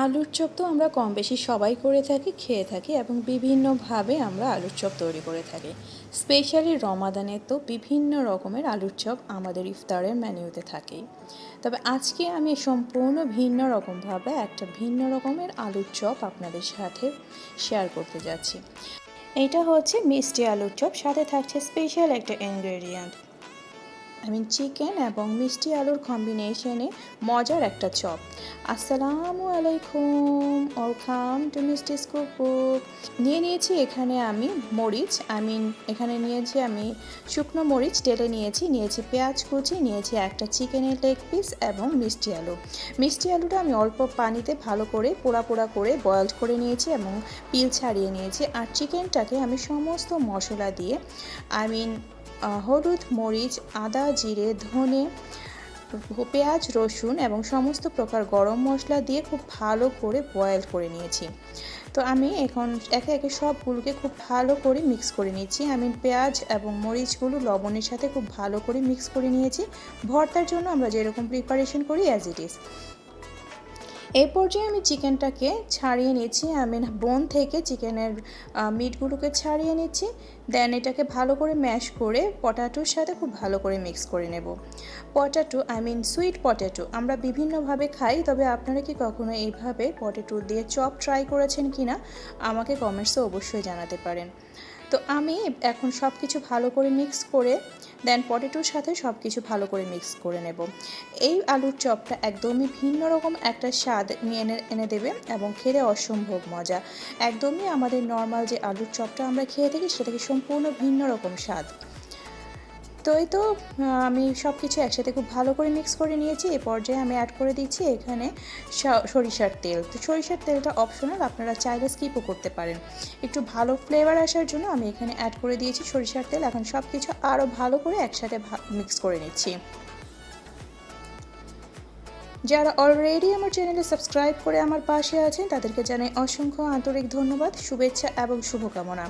আলুর চপ তো আমরা কম বেশি সবাই করে থাকি, খেয়ে থাকি এবং বিভিন্নভাবে আমরা আলুর চপ তৈরি করে থাকি। স্পেশালি রমাদানে তো বিভিন্ন রকমের আলুর চপ আমাদের ইফতারের মেনুতে থাকেই। তবে আজকে আমি সম্পূর্ণ ভিন্ন রকমভাবে একটা ভিন্ন রকমের আলুর চপ আপনাদের সাথে শেয়ার করতে যাচ্ছি। এটা হচ্ছে মিষ্টি আলুর চপ, সাথে থাকছে স্পেশাল একটা ইনগ্রেডিয়েন্ট আই মিন চিকেন এবং মিষ্টি আলুর কম্বিনেশনে মজার একটা চপ। আসসালামু আলাইকুম ওয়েলকাম টু মিষ্টি স্কুপ নিয়ে নিয়েছি এখানে আমি মরিচ আই মিন এখানে নিয়েছি আমি শুকনো মরিচ টেলে নিয়েছি নিয়েছি পেঁয়াজ কুচি, নিয়েছি একটা চিকেনের লেগ পিস এবং মিষ্টি আলু। মিষ্টি আলুটা আমি অল্প পানিতে ভালো করে পোড়া পোড়া করে বয়েল করে নিয়েছি এবং পিল ছাড়িয়ে নিয়েছি। আর চিকেনটাকে আমি সমস্ত মশলা দিয়ে আই মিন হলুদ, মরিচ, আদা, জিরে, ধনে পেঁয়াজ, রসুন এবং সমস্ত প্রকার গরম মশলা দিয়ে খুব ভালো করে বয়েল করে নিয়েছি। তো আমি এখন একে একে সবগুলোকে খুব ভালো করে মিক্স করে নিয়েছি আমি পেঁয়াজ এবং মরিচগুলো লবণের সাথে খুব ভালো করে মিক্স করে নিয়েছি। ভর্তার জন্য আমরা যেরকম প্রিপারেশন করি অ্যাজ ইট ইজ এই পর্যায়ে আমি চিকেনটাকে ছাড়িয়ে নিচ্ছি। আমি বোন থেকে চিকেনের মিটগুলোকে ছাড়িয়ে নিচ্ছি। দেন এটাকে ভালো করে ম্যাশ করে পটাটোর সাথে খুব ভালো করে মিক্স করে নেব। Potato I mean sweet potato আমরা বিভিন্নভাবে খাই, তবে আপনারা কি কখনো এইভাবে পটেটো দিয়ে চপ ট্রাই করেছেন কি না আমাকে কমেন্টসে অবশ্যই জানাতে পারেন। তো আমি এখন সব কিছু ভালো করে মিক্স করে দেন পটেটোর সাথে সব কিছু ভালো করে মিক্স করে নেব। এই আলুর চপটা একদমই ভিন্ন রকম একটা স্বাদ নিয়ে এনে এনে দেবে এবং খেতে অসম্ভব মজা। একদমই আমাদের নর্মাল যে আলুর চপটা আমরা খেয়ে থাকি, সেটাকে সম্পূর্ণ ভিন্ন রকম স্বাদ। তো এই তো আমি সব কিছু একসাথে খুব ভালো করে মিক্স করে নিয়েছি। এ পর্যায়ে আমি অ্যাড করে দিচ্ছি এখানে সরিষার তেল। তো সরিষার তেলটা অপশনাল আপনারা চাইলে স্কিপও করতে পারেন। একটু ভালো ফ্লেভার আসার জন্য আমি এখানে অ্যাড করে দিয়েছি সরিষার তেল। এখন সব কিছু আরও ভালো করে একসাথে মিক্স করে নিচ্ছি। যারা অলরেডি আমার চ্যানেলে সাবস্ক্রাইব করে আমার পাশে আছেন, তাদেরকে জানাই অসংখ্য আন্তরিক ধন্যবাদ, শুভেচ্ছা এবং শুভকামনা।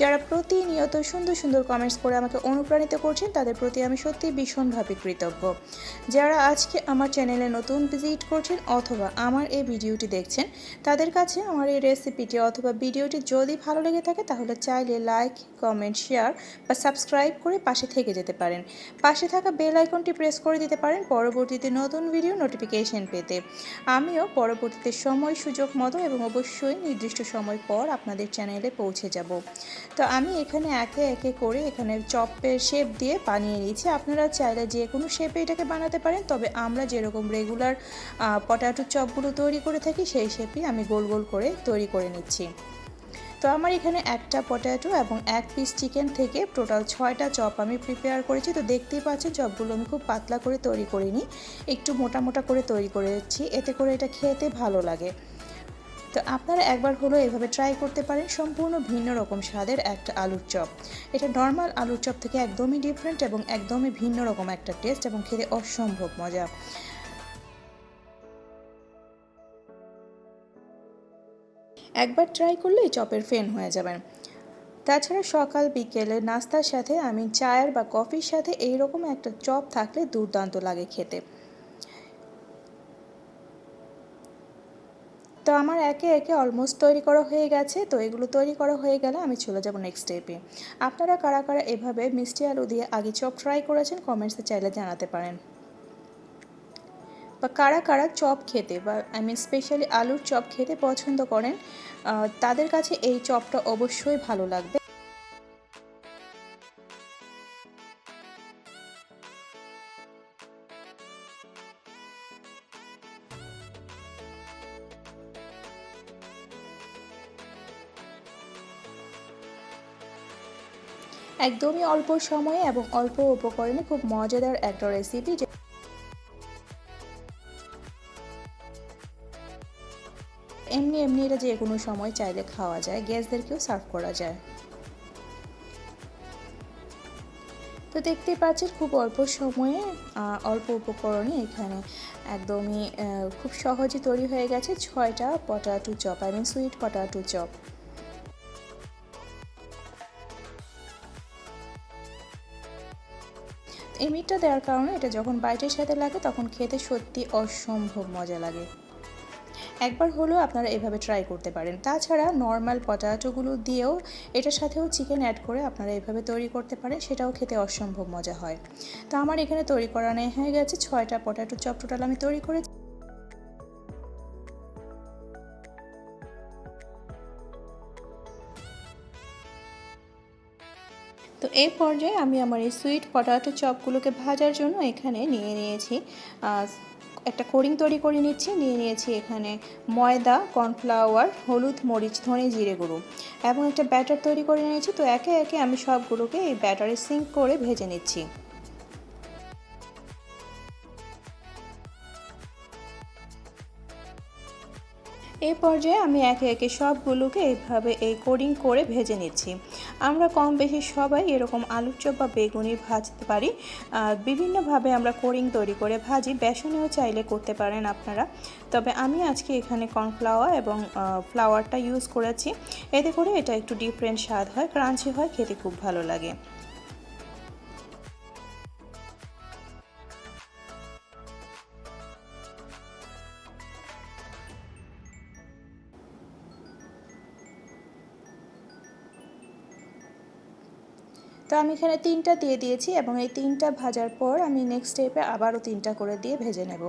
যারা প্রতিনিয়ত সুন্দর সুন্দর কমেন্টস করে আমাকে অনুপ্রাণিত করছেন, তাদের প্রতি আমি সত্যি ভীষণভাবে কৃতজ্ঞ। যারা আজকে আমার চ্যানেলে নতুন ভিজিট করছেন অথবা আমার এই ভিডিওটি দেখছেন, তাদের কাছে আমার এই রেসিপিটি অথবা ভিডিওটি যদি ভালো লেগে থাকে, তাহলে চাইলে লাইক কমেন্ট শেয়ার বা সাবস্ক্রাইব করে পাশে থেকে যেতে পারেন। পাশে থাকা বেল আইকনটি প্রেস করে দিতে পারেন। পরবর্তীতে নতুন ভিডিও নোটিফিকেশন নোটিফিকেশন পেতে। আমিও পরবর্তীতে সময়, সুযোগ, মতো এবং অবশ্যই নির্দিষ্ট সময় পর আপনাদের চ্যানেলে পৌঁছে যাব। তো আমি এখানে একে একে করে এখানে চপের শেপ দিয়ে বানিয়ে নিয়েছি। আপনারা চাইলে যে কোনো শেপে এটাকে বানাতে পারেন, তবে আমরা যেরকম রেগুলার পটাটোর চপগুলো তৈরি করে থাকি, সেই শেপই আমি গোল গোল করে তৈরি করে নিচ্ছি। তো আমার এখানে একটা পটাটো এবং এক পিস চিকেন থেকে টোটাল ছয়টা চপ আমি প্রিপেয়ার করেছি। তো দেখতেই পাচ্ছেন, চপগুলো আমি খুব পাতলা করে তৈরি করিনি। একটু মোটা মোটা করে তৈরি করেছি, এতে করে এটা খেতে ভালো লাগে। তো আপনারা একবার হলো এভাবে ট্রাই করতে পারেন, সম্পূর্ণ ভিন্ন রকম স্বাদের একটা আলুর চপ। এটা নর্মাল আলুর চপ থেকে একদমই ডিফারেন্ট এবং একদমই ভিন্ন রকম একটা টেস্ট এবং খেতে অসম্ভব মজা। একবার ট্রাই করলেই চপের ফেন হয়ে যাবেন। তাছাড়া সকাল, বিকেলে নাস্তার সাথে আমি চায়ের বা কফির সাথে এই রকম একটা চপ থাকলে দুর্দান্ত লাগে খেতে। তো আমার একে একে অলমোস্ট তৈরি করা হয়ে গেছে। তো এগুলো তৈরি করা হয়ে গেলে আমি চলে যাব নেক্সট স্টেপে আপনারা কারা কারা এভাবে মিষ্টি আলু দিয়ে আগে চপ ট্রাই করেছেন কমেন্টসে চাইলে জানাতে পারেন। বা কারা কারা চপ খেতে বা আই মিন স্পেশালি আলুর চপ খেতে পছন্দ করেন তাদের কাছে এই চপটা অবশ্যই ভালো লাগবে। একদমই অল্প সময়ে এবং অল্প উপকরণে খুব মজাদার একটা রেসিপি এমনি এমনি এটা যে কোনো সময় চাইলে খাওয়া যায়, গ্যাসদেরকেও সার্ভ করা যায়। তো দেখতেই পাচ্ছেন খুব অল্প সময়ে অল্প উপকরণে এখানে একদমই খুব সহজে তৈরি হয়ে গেছে ছয়টা potato chop I mean sweet potato chop. এই মিটটা দেওয়ার কারণে এটা যখন বাইটের সাথে লাগে তখন খেতে সত্যি অসম্ভব মজা লাগে। একবার হলেও আপনারা এভাবে ট্রাই করতে পারেন। তাছাড়া নর্মাল পটাটোগুলো দিয়েও এটার সাথেও চিকেন অ্যাড করে আপনারা এভাবে তৈরি করতে পারেন, সেটাও খেতে অসম্ভব মজা হয়। তো আমার এখানে তৈরি করা নেই, হয়ে গেছে ছয়টা পটাটো চপ টোটাল আমি তৈরি করেছি তো এই পর্যায়ে আমি আমার এই সুইট পটাটো চপগুলোকে ভাজার জন্য এখানে নিয়ে নিয়েছি একটা কোরিং তৈরি করে নিচ্ছি। নিয়ে নিয়েছি এখানে ময়দা, কর্নফ্লাওয়ার, হলুদ, মরিচ, ধনে জিরে গুঁড়ো এবং একটা ব্যাটার তৈরি করে নিয়েছি। তো একে একে আমি সবগুলোকে এই ব্যাটারে সিঙ্ক করে ভেজে নিচ্ছি। এই পর্যায়ে আমি একে একে সবগুলোকে এইভাবে এই কোডিং করে ভেজে নিচ্ছি। আমরা কম বেশি সবাই এরকম আলুর চপ বা বেগুনি ভাজতে পারি। বিভিন্নভাবে আমরা কোডিং তৈরি করে ভাজি। বেসনেও চাইলে করতে পারেন আপনারা। তবে আমি আজকে এখানে কর্নফ্লাওয়ার এবং ফ্লাওয়ারটা ইউজ করেছি। এতে করে এটা একটু ডিফারেন্ট স্বাদ হয়, ক্রাঞ্চি হয়, খেতে খুব ভালো লাগে। তো আমি এখানে তিনটা দিয়ে দিয়েছি এবং এই তিনটা ভাজার পর আমি নেক্সট স্টেপে আবারও তিনটা করে দিয়ে ভেজে নেব।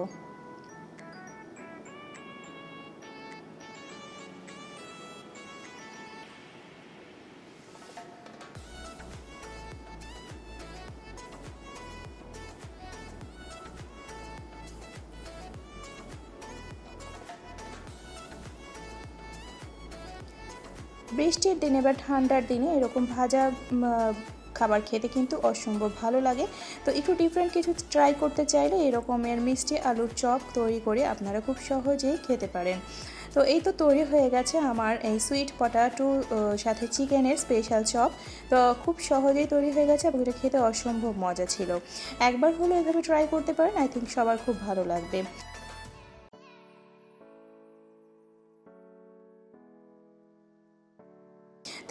বৃষ্টির দিনে বা ঠান্ডার দিনে এরকম ভাজা খাবার খেতে কিন্তু অসম্ভব ভালো লাগে। তো একটু ডিফারেন্ট কিছু ট্রাই করতে চাইলে এরকমের মিষ্টি আলুর চপ তৈরি করে আপনারা খুব সহজেই খেতে পারেন। তো এই তো তৈরি হয়ে গেছে আমার এই সুইট পটাটো সাথে চিকেনের স্পেশাল চপ। তো খুব সহজেই তৈরি হয়ে গেছে এবং এটা খেতে অসম্ভব মজা ছিল। একবার হলো এভাবে ট্রাই করতে পারেন আই থিঙ্ক সবার খুব ভালো লাগবে।